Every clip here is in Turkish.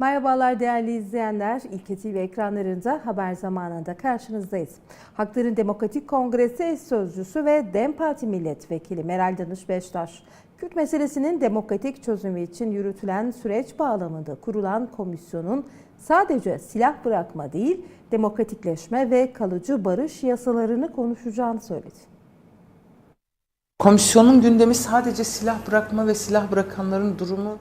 Merhabalar değerli izleyenler. İlke TV ekranlarında haber zamanında karşınızdayız. Hakların Demokratik Kongresi eş sözcüsü ve DEM Parti Milletvekili Meral Danış Beştaş, Kürt meselesinin demokratik çözümü için yürütülen süreç bağlamında kurulan komisyonun sadece silah bırakma değil, demokratikleşme ve kalıcı barış yasalarını konuşacağını söyledi. Komisyonun gündemi sadece silah bırakma ve silah bırakanların durumu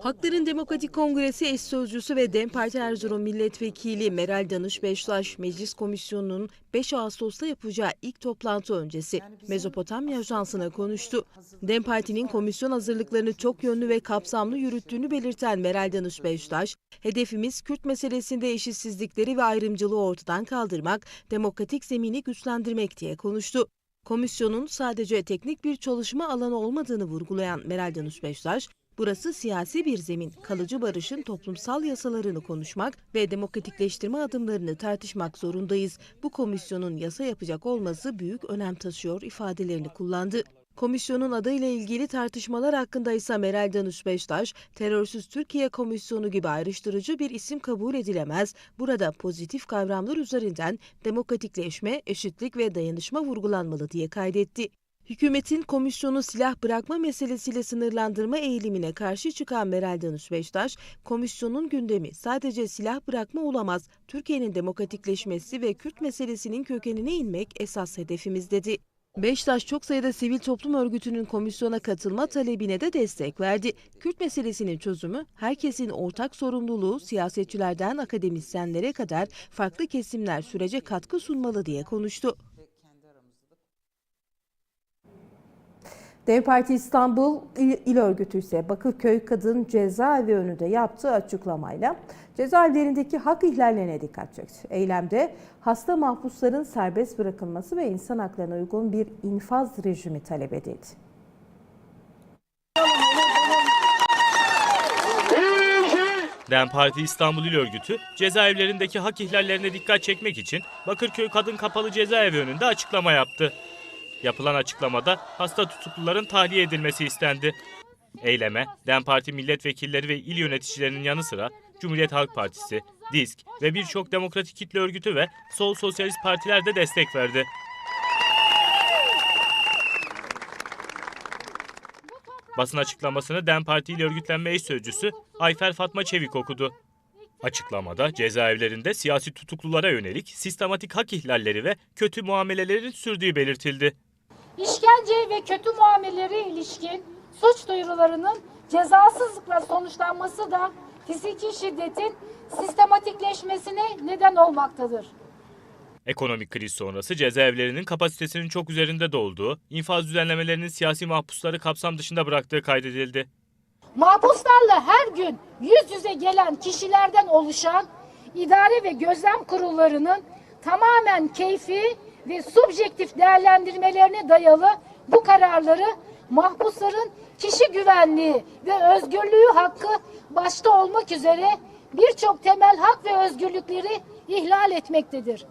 Hakların Demokratik Kongresi eş sözcüsü ve DEM Parti Erzurum Milletvekili Meral Danış Beştaş, Meclis Komisyonu'nun 5 Ağustos'ta yapacağı ilk toplantı öncesi Mezopotamya Ajansı'na konuştu. DEM Parti'nin komisyon hazırlıklarını çok yönlü ve kapsamlı yürüttüğünü belirten Meral Danış Beştaş, hedefimiz Kürt meselesinde eşitsizlikleri ve ayrımcılığı ortadan kaldırmak, demokratik zemini güçlendirmek diye konuştu. Komisyonun sadece teknik bir çalışma alanı olmadığını vurgulayan Meral Danış Beştaş, Burası siyasi bir zemin, kalıcı barışın toplumsal yasalarını konuşmak ve demokratikleştirme adımlarını tartışmak zorundayız. Bu komisyonun yasa yapacak olması büyük önem taşıyor ifadelerini kullandı. Komisyonun adıyla ilgili tartışmalar hakkında ise Meral Danış Beştaş, Terörsüz Türkiye Komisyonu gibi ayrıştırıcı bir isim kabul edilemez. Burada pozitif kavramlar üzerinden demokratikleşme, eşitlik ve dayanışma vurgulanmalı diye kaydetti. Hükümetin komisyonu silah bırakma meselesiyle sınırlandırma eğilimine karşı çıkan Meral Danış Beştaş, komisyonun gündemi sadece silah bırakma olamaz, Türkiye'nin demokratikleşmesi ve Kürt meselesinin kökenine inmek esas hedefimiz dedi. Beştaş çok sayıda sivil toplum örgütünün komisyona katılma talebine de destek verdi. Kürt meselesinin çözümü herkesin ortak sorumluluğu siyasetçilerden akademisyenlere kadar farklı kesimler sürece katkı sunmalı diye konuştu. DEM Parti İstanbul İl, İl Örgütü ise Bakırköy Kadın Cezaevi önünde yaptığı açıklamayla cezaevlerindeki hak ihlallerine dikkat çekti. Eylemde hasta mahpusların serbest bırakılması ve insan haklarına uygun bir infaz rejimi talep edildi. DEM Parti İstanbul İl Örgütü cezaevlerindeki hak ihlallerine dikkat çekmek için Bakırköy Kadın Kapalı Cezaevi önünde açıklama yaptı. Yapılan açıklamada hasta tutukluların tahliye edilmesi istendi. Eyleme DEM Parti milletvekilleri ve il yöneticilerinin yanı sıra Cumhuriyet Halk Partisi, DİSK ve birçok demokratik kitle örgütü ve sol sosyalist partiler de destek verdi. Basın açıklamasını DEM Parti ile örgütlenme eş sözcüsü Ayfer Fatma Çevik okudu. Açıklamada cezaevlerinde siyasi tutuklulara yönelik sistematik hak ihlalleri ve kötü muamelelerin sürdüğü belirtildi. İşkence ve kötü muamelelere ilişkin suç duyurularının cezasızlıkla sonuçlanması da fiziki şiddetin sistematikleşmesine neden olmaktadır. Ekonomik kriz sonrası cezaevlerinin kapasitesinin çok üzerinde dolduğu, infaz düzenlemelerinin siyasi mahpusları kapsam dışında bıraktığı kaydedildi. Mahpuslarla her gün yüz yüze gelen kişilerden oluşan idare ve gözlem kurullarının tamamen keyfi ve subjektif değerlendirmelerine dayalı bu kararları mahpusların kişi güvenliği ve özgürlüğü hakkı başta olmak üzere birçok temel hak ve özgürlükleri ihlal etmektedir.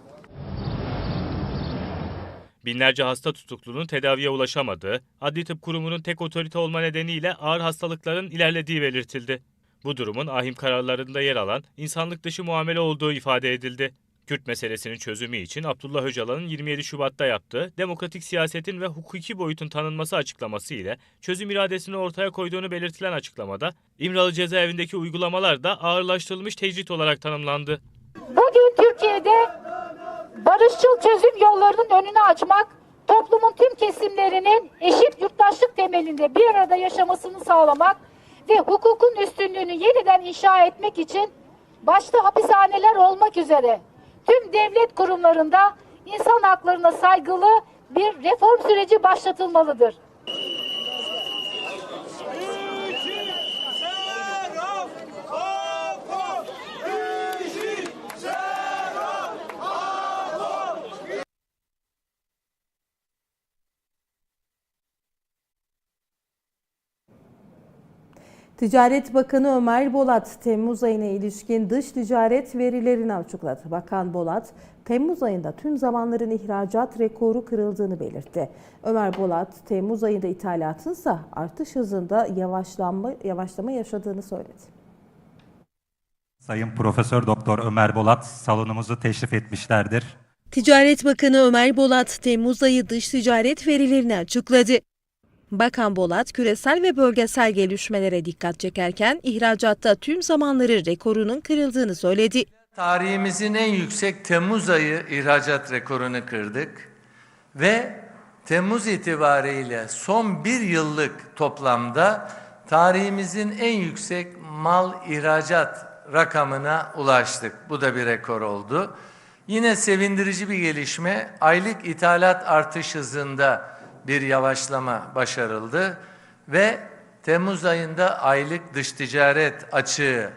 Binlerce hasta tutuklunun tedaviye ulaşamadığı, Adli Tıp Kurumu'nun tek otorite olma nedeniyle ağır hastalıkların ilerlediği belirtildi. Bu durumun ahim kararlarında yer alan insanlık dışı muamele olduğu ifade edildi. Kürt meselesinin çözümü için Abdullah Öcalan'ın 27 Şubat'ta yaptığı demokratik siyasetin ve hukuki boyutun tanınması açıklaması ile çözüm iradesini ortaya koyduğunu belirtilen açıklamada İmralı cezaevindeki uygulamalar da ağırlaştırılmış tecrit olarak tanımlandı. Bugün Türkiye'de barışçıl çözüm yollarının önünü açmak, toplumun tüm kesimlerinin eşit yurttaşlık temelinde bir arada yaşamasını sağlamak ve hukukun üstünlüğünü yeniden inşa etmek için başta hapishaneler olmak üzere tüm devlet kurumlarında insan haklarına saygılı bir reform süreci başlatılmalıdır. Ticaret Bakanı Ömer Bolat, Temmuz ayına ilişkin dış ticaret verilerini açıkladı. Bakan Bolat, Temmuz ayında tüm zamanların ihracat rekoru kırıldığını belirtti. Ömer Bolat, Temmuz ayında ithalatın ise artış hızında yavaşlanma, yavaşlama yaşadığını söyledi. Sayın Profesör Doktor Ömer Bolat salonumuzu teşrif etmişlerdir. Ticaret Bakanı Ömer Bolat, Temmuz ayı dış ticaret verilerini açıkladı. Bakan Bolat, küresel ve bölgesel gelişmelere dikkat çekerken ihracatta tüm zamanları rekorunun kırıldığını söyledi. Tarihimizin en yüksek Temmuz ayı ihracat rekorunu kırdık ve Temmuz itibariyle son bir yıllık toplamda tarihimizin en yüksek mal ihracat rakamına ulaştık. Bu da bir rekor oldu. Yine sevindirici bir gelişme aylık ithalat artış hızında bir yavaşlama başarıldı ve Temmuz ayında aylık dış ticaret açığı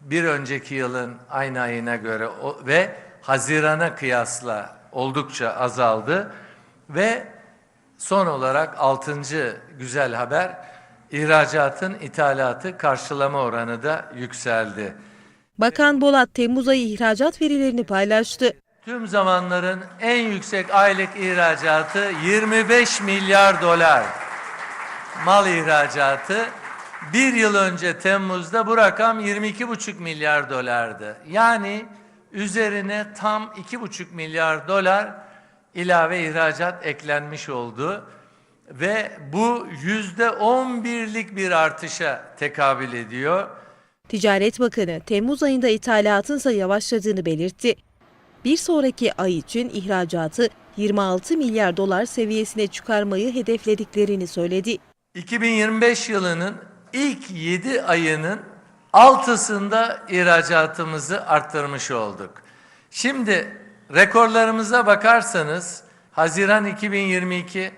bir önceki yılın aynı ayına göre ve Haziran'a kıyasla oldukça azaldı ve son olarak altıncı güzel haber ihracatın ithalatı karşılama oranı da yükseldi. Bakan Bolat, Temmuz ayı ihracat verilerini paylaştı. Tüm zamanların en yüksek aylık ihracatı 25 milyar dolar. Mal ihracatı bir yıl önce Temmuz'da bu rakam 22,5 milyar dolardı. Yani üzerine tam 2,5 milyar dolar ilave ihracat eklenmiş oldu. Ve bu yüzde 11'lik bir artışa tekabül ediyor. Ticaret Bakanı, Temmuz ayında ithalatın ise yavaşladığını belirtti. Bir sonraki ay için ihracatı 26 milyar dolar seviyesine çıkarmayı hedeflediklerini söyledi. 2025 yılının ilk 7 ayının altısında ihracatımızı arttırmış olduk. Şimdi rekorlarımıza bakarsanız Haziran 2022,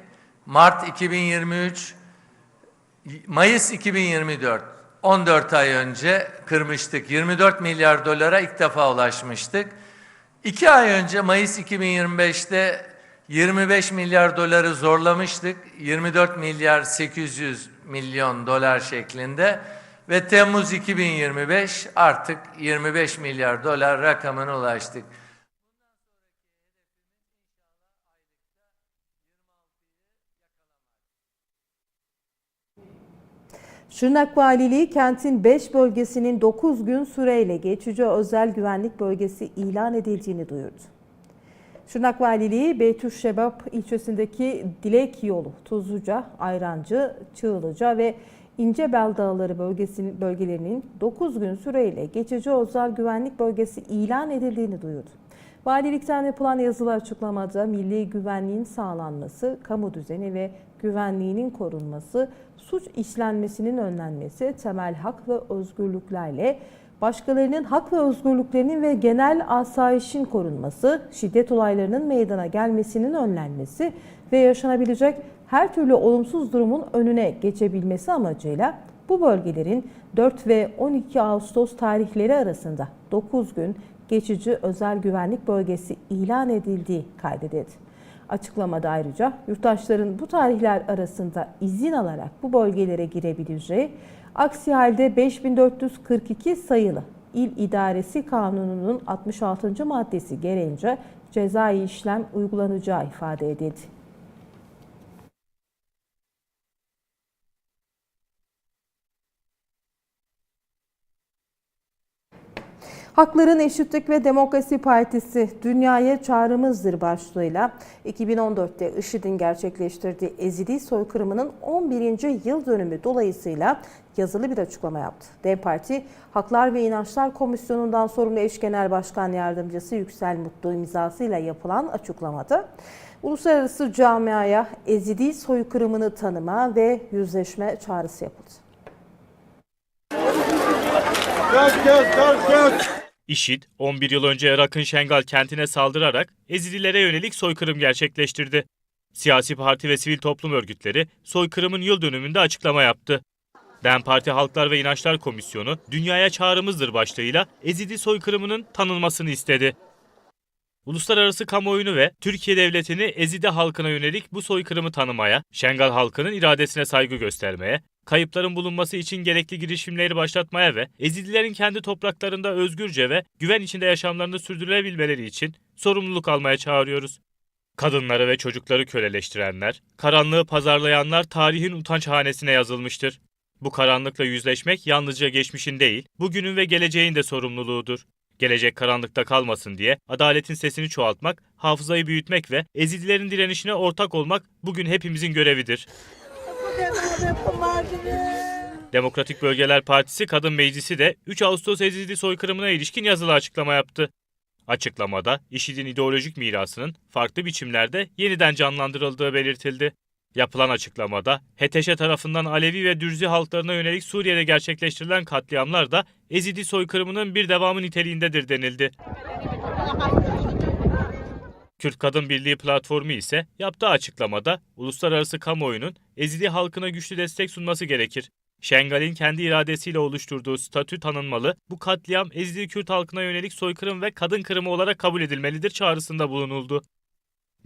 Mart 2023, Mayıs 2024 14 ay önce kırmıştık. 24 milyar dolara ilk defa ulaşmıştık. İki ay önce Mayıs 2025'te 25 milyar doları zorlamıştık. 24 milyar 800 milyon dolar şeklinde ve Temmuz 2025 artık 25 milyar dolar rakamına ulaştık. Şırnak Valiliği kentin 5 bölgesinin 9 gün süreyle geçici özel güvenlik bölgesi ilan edildiğini duyurdu. Şırnak Valiliği Beytüşşebap ilçesindeki Dilek Yolu, Tuzluca, Ayrancı, Çığlıca ve İncebel Dağları bölgesinin, bölgelerinin 9 gün süreyle geçici özel güvenlik bölgesi ilan edildiğini duyurdu. Valilikten yapılan yazılı açıklamada milli güvenliğin sağlanması, kamu düzeni ve güvenliğinin korunması, suç işlenmesinin önlenmesi, temel hak ve özgürlüklerle başkalarının hak ve özgürlüklerinin ve genel asayişin korunması, şiddet olaylarının meydana gelmesinin önlenmesi ve yaşanabilecek her türlü olumsuz durumun önüne geçebilmesi amacıyla bu bölgelerin 4 ve 12 Ağustos tarihleri arasında 9 gün geçici özel güvenlik bölgesi ilan edildiği kaydedildi. Açıklamada ayrıca yurttaşların bu tarihler arasında izin alarak bu bölgelere girebileceği, aksi halde 5442 sayılı İl İdaresi Kanunu'nun 66. maddesi gereğince cezai işlem uygulanacağı ifade edildi. Hakların Eşitlik ve Demokrasi Partisi Dünyaya Çağrımızdır başlığıyla 2014'te IŞİD'in gerçekleştirdiği Ezidi soykırımının 11. yıl dönümü dolayısıyla yazılı bir açıklama yaptı. DEM Parti Haklar ve İnançlar Komisyonu'ndan sorumlu eş genel başkan yardımcısı Yüksel Mutlu imzasıyla yapılan açıklamada uluslararası camiaya Ezidi soykırımını tanıma ve yüzleşme çağrısı yapıldı. İŞİD, 11 yıl önce Irak'ın Şengal kentine saldırarak Ezidilere yönelik soykırım gerçekleştirdi. Siyasi parti ve sivil toplum örgütleri soykırımın yıl dönümünde açıklama yaptı. DEM Parti Halklar ve İnançlar Komisyonu, Dünyaya Çağrımızdır başlığıyla Ezidi soykırımının tanınmasını istedi. Uluslararası kamuoyunu ve Türkiye Devleti'ni Ezide halkına yönelik bu soykırımı tanımaya, Şengal halkının iradesine saygı göstermeye, kayıpların bulunması için gerekli girişimleri başlatmaya ve Ezidilerin kendi topraklarında özgürce ve güven içinde yaşamlarını sürdürebilmeleri için sorumluluk almaya çağırıyoruz. Kadınları ve çocukları köleleştirenler, karanlığı pazarlayanlar tarihin utanç hanesine yazılmıştır. Bu karanlıkla yüzleşmek yalnızca geçmişin değil, bugünün ve geleceğin de sorumluluğudur. Gelecek karanlıkta kalmasın diye adaletin sesini çoğaltmak, hafızayı büyütmek ve ezidilerin direnişine ortak olmak bugün hepimizin görevidir. Demokratik Bölgeler Partisi Kadın Meclisi de 3 Ağustos Ezidi soykırımına ilişkin yazılı açıklama yaptı. Açıklamada IŞİD'in ideolojik mirasının farklı biçimlerde yeniden canlandırıldığı belirtildi. Yapılan açıklamada HTŞ tarafından Alevi ve Dürzi halklarına yönelik Suriye'de gerçekleştirilen katliamlar da Ezidi soykırımının bir devamı niteliğindedir denildi. Kürt Kadın Birliği platformu ise yaptığı açıklamada uluslararası kamuoyunun Ezidi halkına güçlü destek sunması gerekir. Şengal'in kendi iradesiyle oluşturduğu statü tanınmalı, bu katliam Ezidi Kürt halkına yönelik soykırım ve kadın kırımı olarak kabul edilmelidir çağrısında bulunuldu.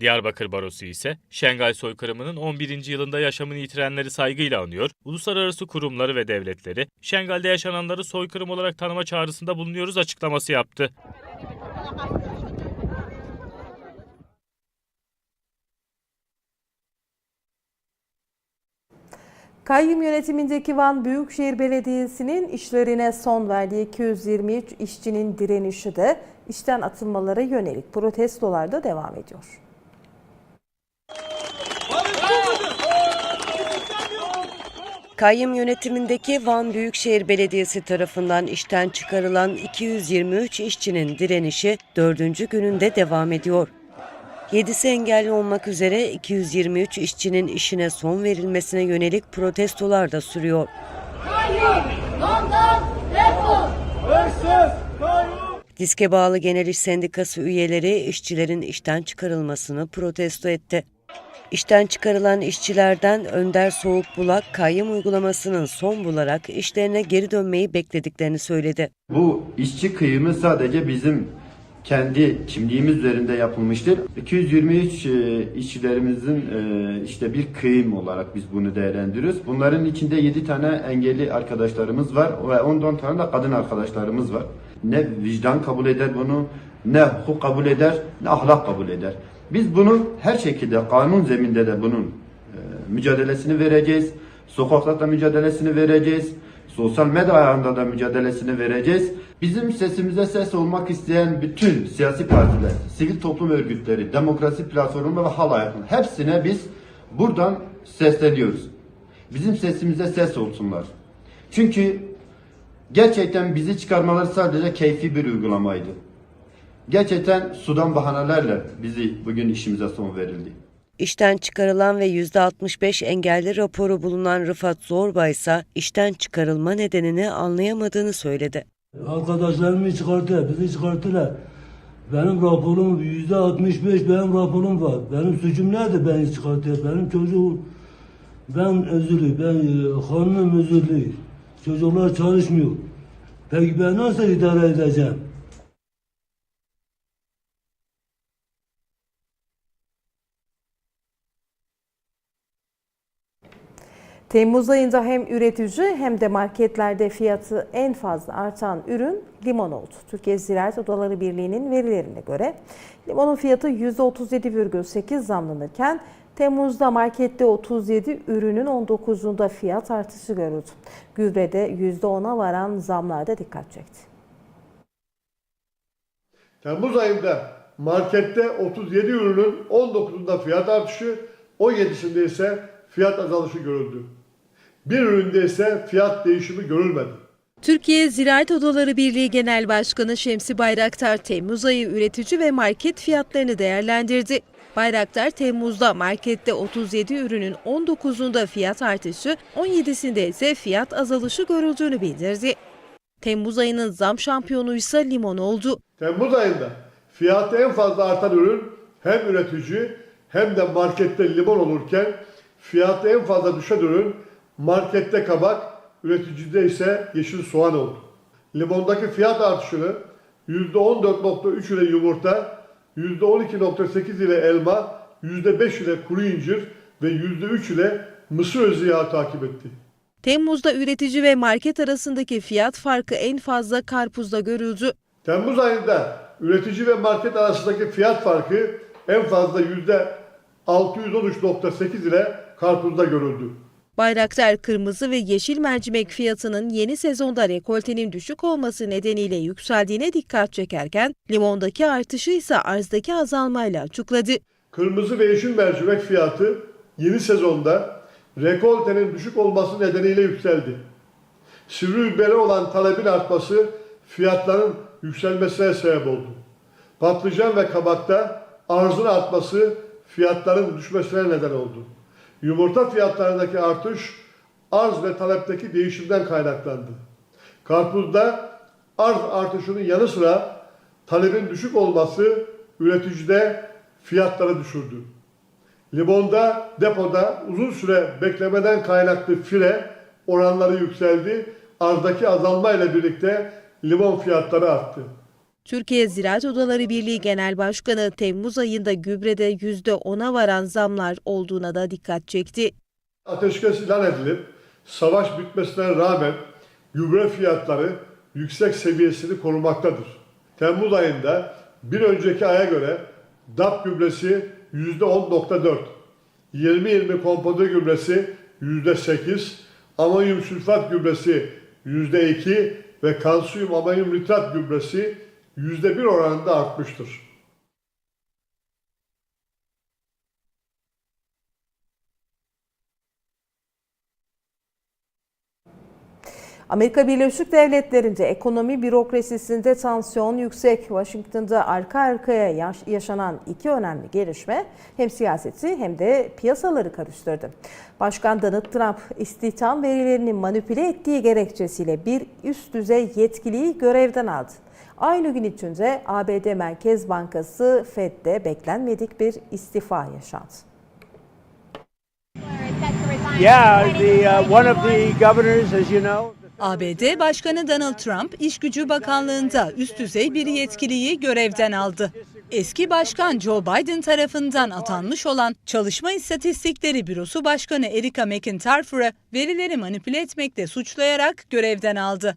Diyarbakır Barosu ise Şengal soykırımının 11. yılında yaşamını yitirenleri saygıyla anıyor, uluslararası kurumları ve devletleri Şengal'de yaşananları soykırım olarak tanıma çağrısında bulunuyoruz açıklaması yaptı. Kayyum yönetimindeki Van Büyükşehir Belediyesi'nin işlerine son verdiği 223 işçinin direnişi de işten atılmalara yönelik protestolarda devam ediyor. Kayyum yönetimindeki Van Büyükşehir Belediyesi tarafından işten çıkarılan 223 işçinin direnişi dördüncü gününde devam ediyor. 7'si engelli olmak üzere 223 işçinin işine son verilmesine yönelik protestolar da sürüyor. Diske bağlı Genel İş Sendikası üyeleri işçilerin işten çıkarılmasını protesto etti. İşten çıkarılan işçilerden Önder Soğuk Bulak kayyum uygulamasının son bularak işlerine geri dönmeyi beklediklerini söyledi. Bu işçi kıyımı sadece bizim kendi kimliğimiz üzerinde yapılmıştır. 223 e, işçilerimizin e, işte bir kıyım olarak biz bunu değerlendiriyoruz. Bunların içinde 7 tane engelli arkadaşlarımız var ve 14 tane de kadın arkadaşlarımız var. Ne vicdan kabul eder bunu, ne hukuk kabul eder, ne ahlak kabul eder. Biz bunu her şekilde kanun zeminde de bunun e, mücadelesini vereceğiz. Sokakta da mücadelesini vereceğiz. Sosyal medya ayağında da mücadelesini vereceğiz. Bizim sesimize ses olmak isteyen bütün siyasi partiler, sivil toplum örgütleri, demokrasi platformu ve hal hayatının hepsine biz buradan sesleniyoruz. Bizim sesimize ses olsunlar. Çünkü gerçekten bizi çıkarmaları sadece keyfi bir uygulamaydı. Gerçekten sudan bahanelerle bizi bugün işimize son verildi. İşten çıkarılan ve %65 engelli raporu bulunan Rıfat Zorba ise işten çıkarılma nedenini anlayamadığını söyledi. Arkadaşlarımı çıkarttılar, bizi çıkarttılar. Benim raporum yüzde 65 benim raporum var. Benim suçum nerede beni çıkartıyor? Benim çocuğum ben özürlü, ben e, hanım özürlü. Çocuklar çalışmıyor. Peki ben nasıl idare edeceğim? Temmuz ayında hem üretici hem de marketlerde fiyatı en fazla artan ürün limon oldu. Türkiye Ziraat Odaları Birliği'nin verilerine göre limonun fiyatı %37,8 zamlanırken Temmuz'da markette 37 ürünün 19'unda fiyat artışı görüldü. Gübrede %10'a varan zamlar da dikkat çekti. Temmuz ayında markette 37 ürünün 19'unda fiyat artışı, 17'sinde ise fiyat azalışı görüldü. Bir üründe ise fiyat değişimi görülmedi. Türkiye Ziraat Odaları Birliği Genel Başkanı Şemsi Bayraktar Temmuz ayı üretici ve market fiyatlarını değerlendirdi. Bayraktar Temmuz'da markette 37 ürünün 19'unda fiyat artışı, 17'sinde ise fiyat azalışı görüldüğünü bildirdi. Temmuz ayının zam şampiyonu ise limon oldu. Temmuz ayında fiyatı en fazla artan ürün hem üretici hem de markette limon olurken fiyatı en fazla düşen ürün markette kabak, üreticide ise yeşil soğan oldu. Limondaki fiyat artışını %14.3 ile yumurta, %12.8 ile elma, %5 ile kuru incir ve %3 ile mısır özü yağı takip etti. Temmuz'da üretici ve market arasındaki fiyat farkı en fazla karpuzda görüldü. Temmuz ayında üretici ve market arasındaki fiyat farkı en fazla %613.8 ile karpuzda görüldü. Bayraktar kırmızı ve yeşil mercimek fiyatının yeni sezonda rekoltenin düşük olması nedeniyle yükseldiğine dikkat çekerken limondaki artışı ise arzdaki azalmayla açıkladı. Kırmızı ve yeşil mercimek fiyatı yeni sezonda rekoltenin düşük olması nedeniyle yükseldi. Sivri bibere olan talebin artması fiyatların yükselmesine sebep oldu. Patlıcan ve kabakta arzın artması fiyatların düşmesine neden oldu. Yumurta fiyatlarındaki artış arz ve talepteki değişimden kaynaklandı. Karpuzda arz artışının yanı sıra talebin düşük olması üreticide fiyatları düşürdü. Limonda depoda uzun süre beklemeden kaynaklı fire oranları yükseldi. Arzdaki azalma ile birlikte limon fiyatları arttı. Türkiye Ziraat Odaları Birliği Genel Başkanı Temmuz ayında gübrede %10'a varan zamlar olduğuna da dikkat çekti. Ateşkes ilan edilip savaş bitmesine rağmen gübre fiyatları yüksek seviyesini korumaktadır. Temmuz ayında bir önceki aya göre DAP gübresi %10.4, 20-20 kompoze gübresi %8, amonyum sülfat gübresi %2 ve kalsiyum amonyum nitrat gübresi %1 oranında artmıştır. Amerika Birleşik Devletleri'nde ekonomi bürokrasisinde tansiyon yüksek. Washington'da arka arkaya yaş- yaşanan iki önemli gelişme hem siyaseti hem de piyasaları karıştırdı. Başkan Donald Trump istihdam verilerini manipüle ettiği gerekçesiyle bir üst düzey yetkiliyi görevden aldı. Aynı gün içinde ABD Merkez Bankası Fed'de beklenmedik bir istifa yaşandı. Yeah, the uh, one of the governors, as you know. ABD Başkanı Donald Trump, İş Gücü Bakanlığı'nda üst düzey bir yetkiliyi görevden aldı. Eski Başkan Joe Biden tarafından atanmış olan Çalışma İstatistikleri Bürosu Başkanı Erika McIntyre'ı verileri manipüle etmekle suçlayarak görevden aldı.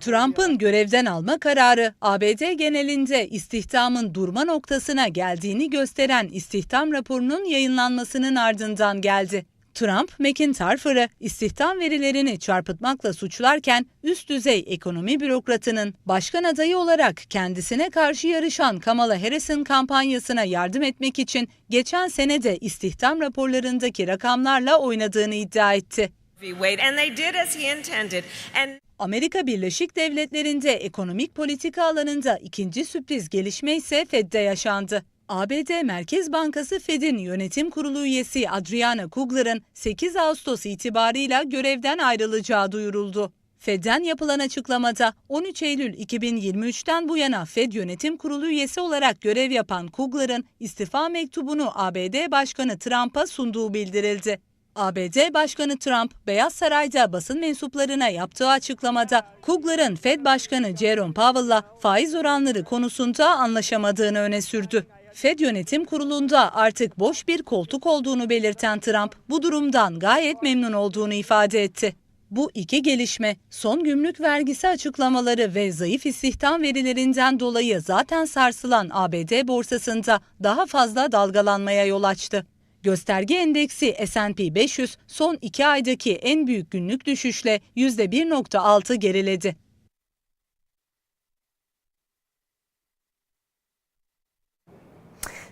Trump'ın görevden alma kararı ABD genelinde istihdamın durma noktasına geldiğini gösteren istihdam raporunun yayınlanmasının ardından geldi. Trump, McIntyre'ı istihdam verilerini çarpıtmakla suçlarken üst düzey ekonomi bürokratının başkan adayı olarak kendisine karşı yarışan Kamala Harris'in kampanyasına yardım etmek için geçen sene de istihdam raporlarındaki rakamlarla oynadığını iddia etti. Amerika Birleşik Devletleri'nde ekonomik politika alanında ikinci sürpriz gelişme ise Fed'de yaşandı. ABD Merkez Bankası Fed'in yönetim kurulu üyesi Adriana Kugler'ın 8 Ağustos itibarıyla görevden ayrılacağı duyuruldu. Fed'den yapılan açıklamada 13 Eylül 2023'ten bu yana Fed Yönetim Kurulu üyesi olarak görev yapan Kugler'ın istifa mektubunu ABD Başkanı Trump'a sunduğu bildirildi. ABD Başkanı Trump, Beyaz Saray'da basın mensuplarına yaptığı açıklamada Kugler'ın Fed Başkanı Jerome Powell'la faiz oranları konusunda anlaşamadığını öne sürdü. Fed Yönetim Kurulu'nda artık boş bir koltuk olduğunu belirten Trump, bu durumdan gayet memnun olduğunu ifade etti. Bu iki gelişme son gümrük vergisi açıklamaları ve zayıf istihdam verilerinden dolayı zaten sarsılan ABD borsasında daha fazla dalgalanmaya yol açtı. Gösterge endeksi S&P 500 son iki aydaki en büyük günlük düşüşle %1.6 geriledi.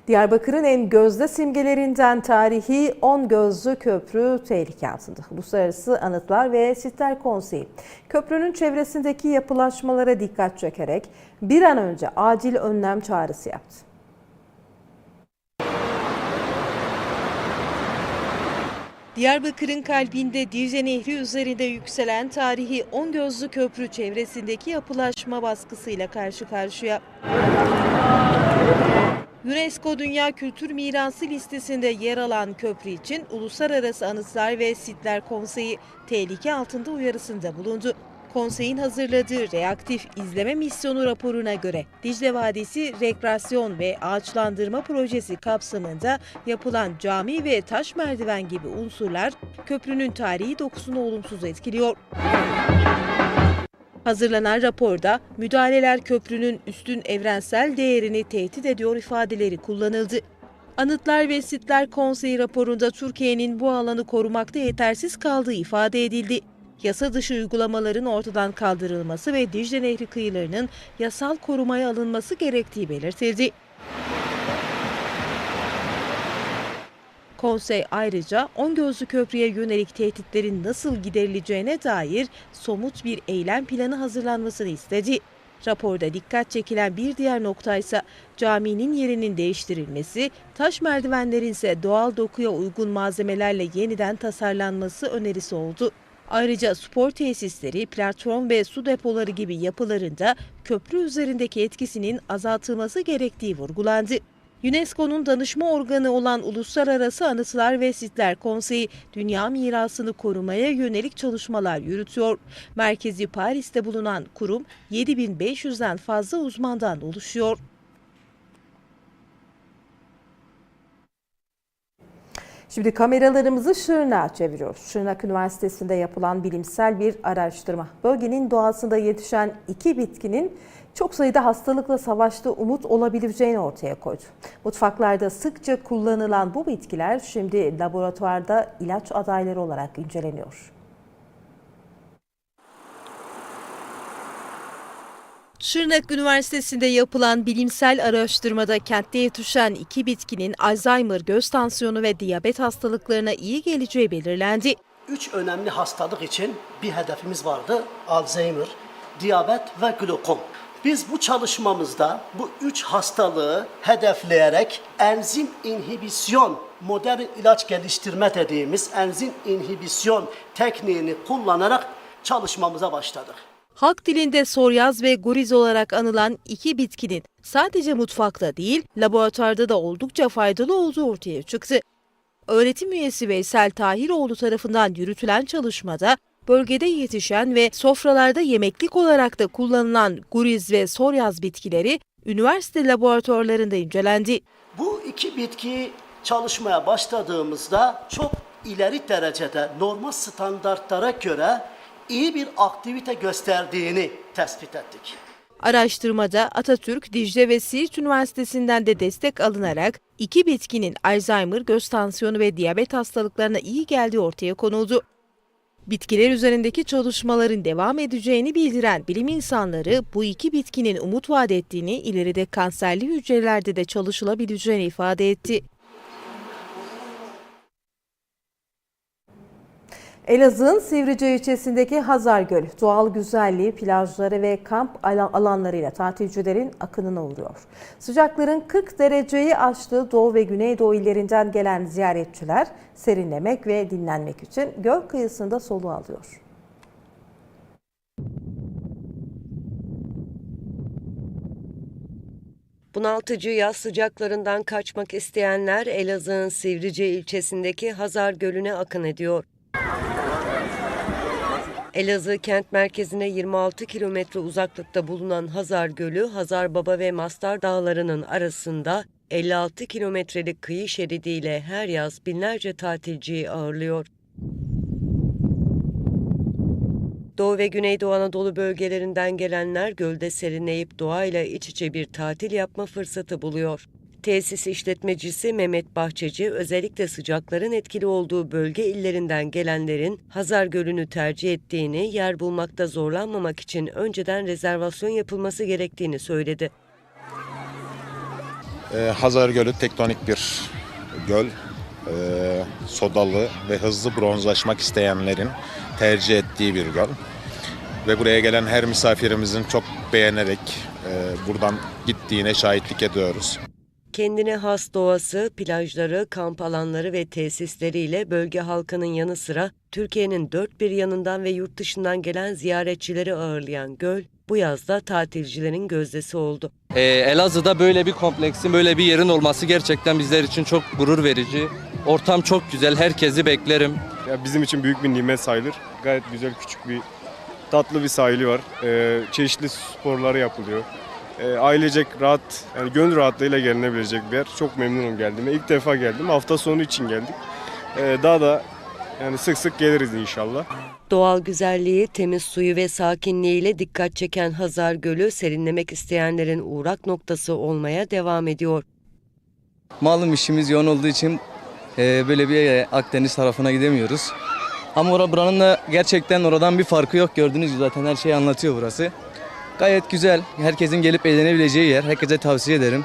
Diyarbakır'ın en gözde simgelerinden tarihi 10 gözlü köprü tehlike altında. Uluslararası Anıtlar ve Sitler Konseyi köprünün çevresindeki yapılaşmalara dikkat çekerek bir an önce acil önlem çağrısı yaptı. Diyarbakır'ın kalbinde Dicle Nehri üzerinde yükselen tarihi 10 gözlü köprü çevresindeki yapılaşma baskısıyla karşı karşıya. UNESCO Dünya Kültür Mirası listesinde yer alan köprü için Uluslararası Anıtlar ve Sitler Konseyi tehlike altında uyarısında bulundu. Konseyin hazırladığı reaktif izleme misyonu raporuna göre Dicle Vadisi Rekreasyon ve Ağaçlandırma Projesi kapsamında yapılan cami ve taş merdiven gibi unsurlar köprünün tarihi dokusunu olumsuz etkiliyor. Hazırlanan raporda müdahaleler köprünün üstün evrensel değerini tehdit ediyor ifadeleri kullanıldı. Anıtlar ve Sitler Konseyi raporunda Türkiye'nin bu alanı korumakta yetersiz kaldığı ifade edildi. Yasa dışı uygulamaların ortadan kaldırılması ve Dicle Nehri kıyılarının yasal korumaya alınması gerektiği belirtildi. Konsey ayrıca On Gözlü Köprü'ye yönelik tehditlerin nasıl giderileceğine dair somut bir eylem planı hazırlanmasını istedi. Raporda dikkat çekilen bir diğer nokta ise caminin yerinin değiştirilmesi, taş merdivenlerin ise doğal dokuya uygun malzemelerle yeniden tasarlanması önerisi oldu. Ayrıca spor tesisleri, platform ve su depoları gibi yapılarında köprü üzerindeki etkisinin azaltılması gerektiği vurgulandı. UNESCO'nun danışma organı olan Uluslararası Anıtlar ve Sitler Konseyi, dünya mirasını korumaya yönelik çalışmalar yürütüyor. Merkezi Paris'te bulunan kurum 7500'den fazla uzmandan oluşuyor. Şimdi kameralarımızı Şırnak'a çeviriyoruz. Şırnak Üniversitesi'nde yapılan bilimsel bir araştırma. Bölgenin doğasında yetişen iki bitkinin çok sayıda hastalıkla savaştığı umut olabileceğini ortaya koydu. Mutfaklarda sıkça kullanılan bu bitkiler şimdi laboratuvarda ilaç adayları olarak inceleniyor. Şırnak Üniversitesi'nde yapılan bilimsel araştırmada kentte yetişen iki bitkinin Alzheimer, göz tansiyonu ve diyabet hastalıklarına iyi geleceği belirlendi. Üç önemli hastalık için bir hedefimiz vardı. Alzheimer, diyabet ve glokom. Biz bu çalışmamızda bu üç hastalığı hedefleyerek enzim inhibisyon, modern ilaç geliştirme dediğimiz enzim inhibisyon tekniğini kullanarak çalışmamıza başladık. Halk dilinde soryaz ve goriz olarak anılan iki bitkinin sadece mutfakta değil, laboratuvarda da oldukça faydalı olduğu ortaya çıktı. Öğretim üyesi Veysel Tahiroğlu tarafından yürütülen çalışmada bölgede yetişen ve sofralarda yemeklik olarak da kullanılan guriz ve soryaz bitkileri üniversite laboratuvarlarında incelendi. Bu iki bitki çalışmaya başladığımızda çok ileri derecede normal standartlara göre iyi bir aktivite gösterdiğini tespit ettik. Araştırmada Atatürk, Dicle ve Siirt Üniversitesi'nden de destek alınarak iki bitkinin Alzheimer, göz tansiyonu ve diyabet hastalıklarına iyi geldiği ortaya konuldu. Bitkiler üzerindeki çalışmaların devam edeceğini bildiren bilim insanları bu iki bitkinin umut vaat ettiğini, ileride kanserli hücrelerde de çalışılabileceğini ifade etti. Elazığ'ın Sivrice ilçesindeki Hazar Gölü doğal güzelliği, plajları ve kamp alanlarıyla tatilcilerin akınına uğruyor. Sıcakların 40 dereceyi aştığı Doğu ve Güneydoğu illerinden gelen ziyaretçiler serinlemek ve dinlenmek için göl kıyısında soluğu alıyor. Bunaltıcı yaz sıcaklarından kaçmak isteyenler Elazığ'ın Sivrice ilçesindeki Hazar Gölü'ne akın ediyor. Elazığ kent merkezine 26 kilometre uzaklıkta bulunan Hazar Gölü, Hazarbaba ve Mastar Dağları'nın arasında 56 kilometrelik kıyı şeridiyle her yaz binlerce tatilciyi ağırlıyor. Doğu ve Güneydoğu Anadolu bölgelerinden gelenler gölde serinleyip doğayla iç içe bir tatil yapma fırsatı buluyor. Tesis işletmecisi Mehmet Bahçeci özellikle sıcakların etkili olduğu bölge illerinden gelenlerin Hazar Gölü'nü tercih ettiğini, yer bulmakta zorlanmamak için önceden rezervasyon yapılması gerektiğini söyledi. Ee, Hazar Gölü tektonik bir göl. Ee, sodalı ve hızlı bronzlaşmak isteyenlerin tercih ettiği bir göl. Ve buraya gelen her misafirimizin çok beğenerek e, buradan gittiğine şahitlik ediyoruz. Kendine has doğası, plajları, kamp alanları ve tesisleriyle bölge halkının yanı sıra Türkiye'nin dört bir yanından ve yurt dışından gelen ziyaretçileri ağırlayan göl, bu yazda tatilcilerin gözdesi oldu. Ee, Elazığ'da böyle bir kompleksin, böyle bir yerin olması gerçekten bizler için çok gurur verici. Ortam çok güzel, herkesi beklerim. Ya bizim için büyük bir nimet sayılır. Gayet güzel, küçük bir, tatlı bir sahili var. Ee, çeşitli sporları yapılıyor. Ee, ailecek rahat, yani gönül rahatlığıyla gelinebilecek bir yer. Çok memnunum geldiğime. İlk defa geldim. Hafta sonu için geldik. Ee, daha da yani sık sık geliriz inşallah. Doğal güzelliği, temiz suyu ve sakinliğiyle dikkat çeken Hazar Gölü serinlemek isteyenlerin uğrak noktası olmaya devam ediyor. Malum işimiz yoğun olduğu için e, böyle bir e, Akdeniz tarafına gidemiyoruz. Ama ora buranın da gerçekten oradan bir farkı yok. Gördüğünüz gibi zaten her şeyi anlatıyor burası. Gayet güzel. Herkesin gelip eğlenebileceği yer. Herkese tavsiye ederim.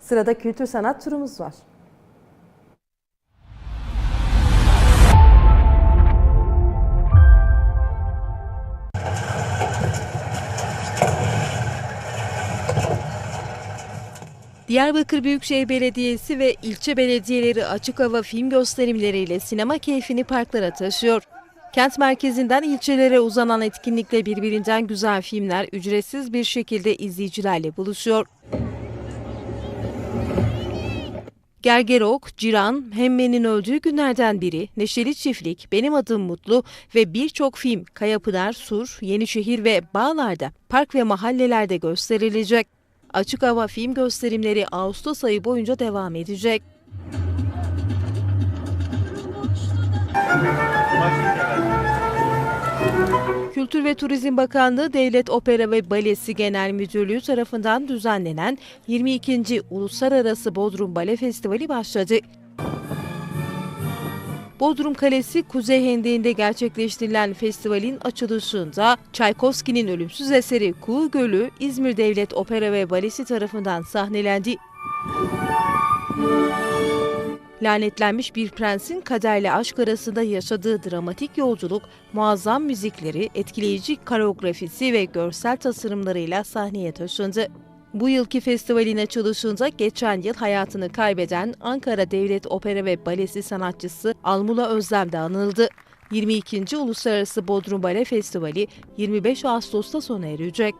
Sırada kültür sanat turumuz var. Diyarbakır Büyükşehir Belediyesi ve ilçe belediyeleri açık hava film gösterimleriyle sinema keyfini parklara taşıyor. Kent merkezinden ilçelere uzanan etkinlikle birbirinden güzel filmler ücretsiz bir şekilde izleyicilerle buluşuyor. Gergerok, Ciran, Hemme'nin öldüğü günlerden biri, Neşeli Çiftlik, Benim Adım Mutlu ve birçok film Kayapınar, Sur, Yenişehir ve Bağlar'da, park ve mahallelerde gösterilecek. Açık hava film gösterimleri Ağustos ayı boyunca devam edecek. Kültür ve Turizm Bakanlığı Devlet Opera ve Balesi Genel Müdürlüğü tarafından düzenlenen 22. Uluslararası Bodrum Bale Festivali başladı. Bodrum Kalesi Kuzey Hendeği'nde gerçekleştirilen festivalin açılışında Çaykovski'nin ölümsüz eseri Kuğu Gölü İzmir Devlet Opera ve Balesi tarafından sahnelendi. Lanetlenmiş bir prensin kaderle aşk arasında yaşadığı dramatik yolculuk, muazzam müzikleri, etkileyici koreografisi ve görsel tasarımlarıyla sahneye taşındı. Bu yılki festivalin açılışında geçen yıl hayatını kaybeden Ankara Devlet Opera ve Balesi sanatçısı Almula Özlem de anıldı. 22. Uluslararası Bodrum Bale Festivali 25 Ağustos'ta sona erecek.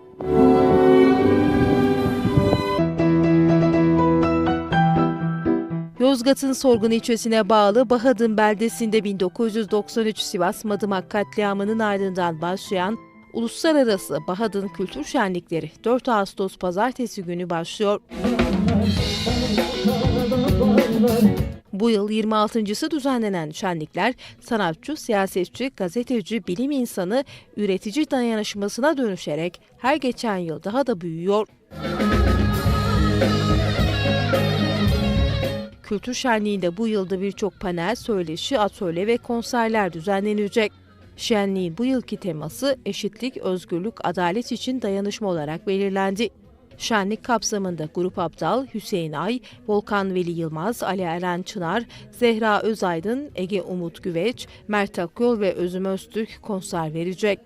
Yozgat'ın Sorgun ilçesine bağlı Bahadın beldesinde 1993 Sivas Madımak katliamının ardından başlayan Uluslararası Bahadın Kültür Şenlikleri 4 Ağustos pazartesi günü başlıyor. Bu yıl 26.sı düzenlenen şenlikler sanatçı, siyasetçi, gazeteci, bilim insanı, üretici dayanışmasına dönüşerek her geçen yıl daha da büyüyor. Kültür Şenliği'nde bu yılda birçok panel, söyleşi, atölye ve konserler düzenlenecek. Şenliğin bu yılki teması eşitlik, özgürlük, adalet için dayanışma olarak belirlendi. Şenlik kapsamında Grup Abdal, Hüseyin Ay, Volkan Veli Yılmaz, Ali Eren Çınar, Zehra Özaydın, Ege Umut Güveç, Mert Akyol ve Özüm Öztürk konser verecek.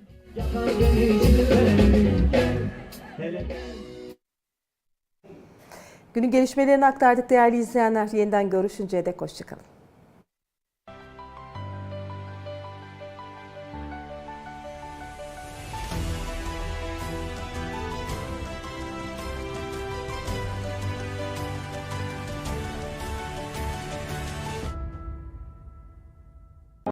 Günün gelişmelerini aktardık değerli izleyenler. Yeniden görüşünceye dek hoşçakalın.